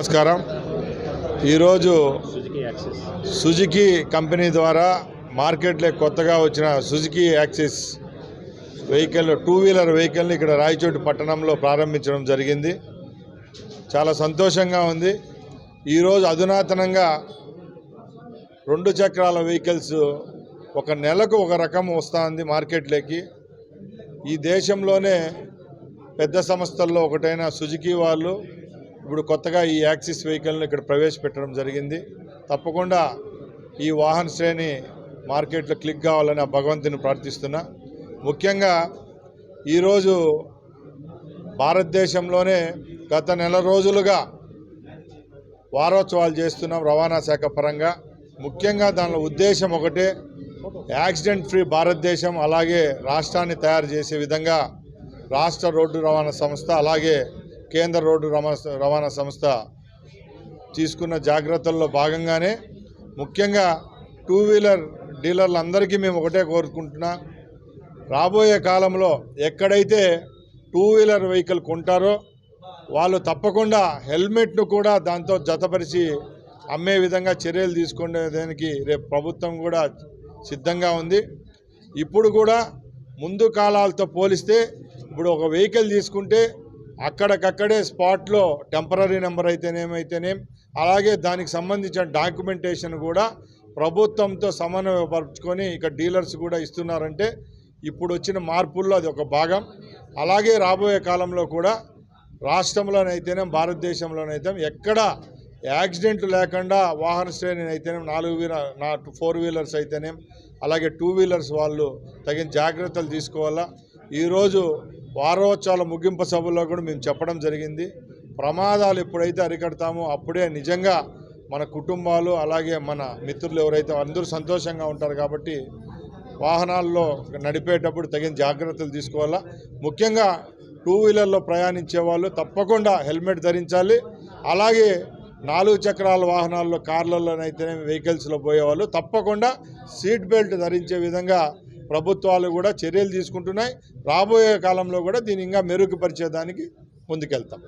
నమస్కారం. ఈరోజు Suzuki company ద్వారా మార్కెట్లో కొత్తగా వచ్చిన Suzuki Access vehicle two wheeler వెహికల్ని ఇక్కడ రాయచోటి పట్టణంలో ప్రారంభించడం జరిగింది. చాలా సంతోషంగా ఉంది. ఈరోజు అధునాతనంగా రెండు చక్రాల వెహికల్స్ ఒక నెలకు ఒక రకం వస్తుంది మార్కెట్లోకి. ఈ దేశంలోనే పెద్ద సంస్థల్లో ఒకటైన సుజుకి వాళ్ళు ఇప్పుడు కొత్తగా ఈ యాక్సిస్ వెహికల్ని ఇక్కడ ప్రవేశపెట్టడం జరిగింది. తప్పకుండా ఈ వాహన శ్రేణి మార్కెట్లో క్లిక్ కావాలని ఆ భగవంతుని ప్రార్థిస్తున్నా. ముఖ్యంగా ఈరోజు భారతదేశంలోనే గత నెల రోజులుగా వారోత్సవాలు చేస్తున్నాం రవాణా శాఖ పరంగా. ముఖ్యంగా దానిలో ఉద్దేశం ఒకటే యాక్సిడెంట్ ఫ్రీ భారతదేశం అలాగే రాష్ట్రాన్ని తయారు చేసే విధంగా రాష్ట్ర రోడ్డు రవాణా సంస్థ అలాగే కేంద్ర రోడ్డు రవాణా రవాణా సంస్థ తీసుకున్న జాగ్రత్తల్లో భాగంగానే ముఖ్యంగా టూ వీలర్ డీలర్లందరికీ మేము ఒకటే కోరుకుంటున్నా. రాబోయే కాలంలో ఎక్కడైతే టూ వీలర్ వెహికల్ కొంటారో వాళ్ళు తప్పకుండా హెల్మెట్ను కూడా దాంతో జతపరిచి అమ్మే విధంగా చర్యలు తీసుకునేదానికి రేపు ప్రభుత్వం కూడా సిద్ధంగా ఉంది. ఇప్పుడు కూడా ముందు కాలాలతో పోలిస్తే ఇప్పుడు ఒక వెహికల్ తీసుకుంటే అక్కడికక్కడే స్పాట్లో టెంపరీ నెంబర్ అయితేనేమైతేనేం అలాగే దానికి సంబంధించిన డాక్యుమెంటేషన్ కూడా ప్రభుత్వంతో సమన్వయపరుచుకొని ఇక డీలర్స్ కూడా ఇస్తున్నారంటే ఇప్పుడు వచ్చిన మార్పుల్లో అది ఒక భాగం. అలాగే రాబోయే కాలంలో కూడా రాష్ట్రంలోనైతేనే భారతదేశంలోనైతే ఎక్కడ యాక్సిడెంట్లు లేకుండా వాహన శ్రేణి అయితేనేం నాలుగు వీలర్ నా ఫోర్ వీలర్స్ అయితేనేం అలాగే టూ వీలర్స్ వాళ్ళు తగిన జాగ్రత్తలు తీసుకోవాలా? ఈరోజు వారోత్సవాల ముగింపు సభలో కూడా మేము చెప్పడం జరిగింది. ప్రమాదాలు ఎప్పుడైతే అరికడతామో అప్పుడే నిజంగా మన కుటుంబాలు అలాగే మన మిత్రులు ఎవరైతే అందరూ సంతోషంగా ఉంటారు కాబట్టి వాహనాల్లో నడిపేటప్పుడు తగిన జాగ్రత్తలు తీసుకోవాలా. ముఖ్యంగా టూ వీలర్లో ప్రయాణించే వాళ్ళు తప్పకుండా హెల్మెట్ ధరించాలి. అలాగే నాలుగు చక్రాల వాహనాల్లో కార్లలోనైతేనే వెహికల్స్లో పోయేవాళ్ళు తప్పకుండా సీట్ బెల్ట్ ధరించే విధంగా ప్రభుత్వాలు కూడా చర్యలు తీసుకుంటున్నాయి. రాబోయే కాలంలో కూడా దీన్ని ఇంకా మెరుగుపరిచేదానికి ముందుకెళ్తాం.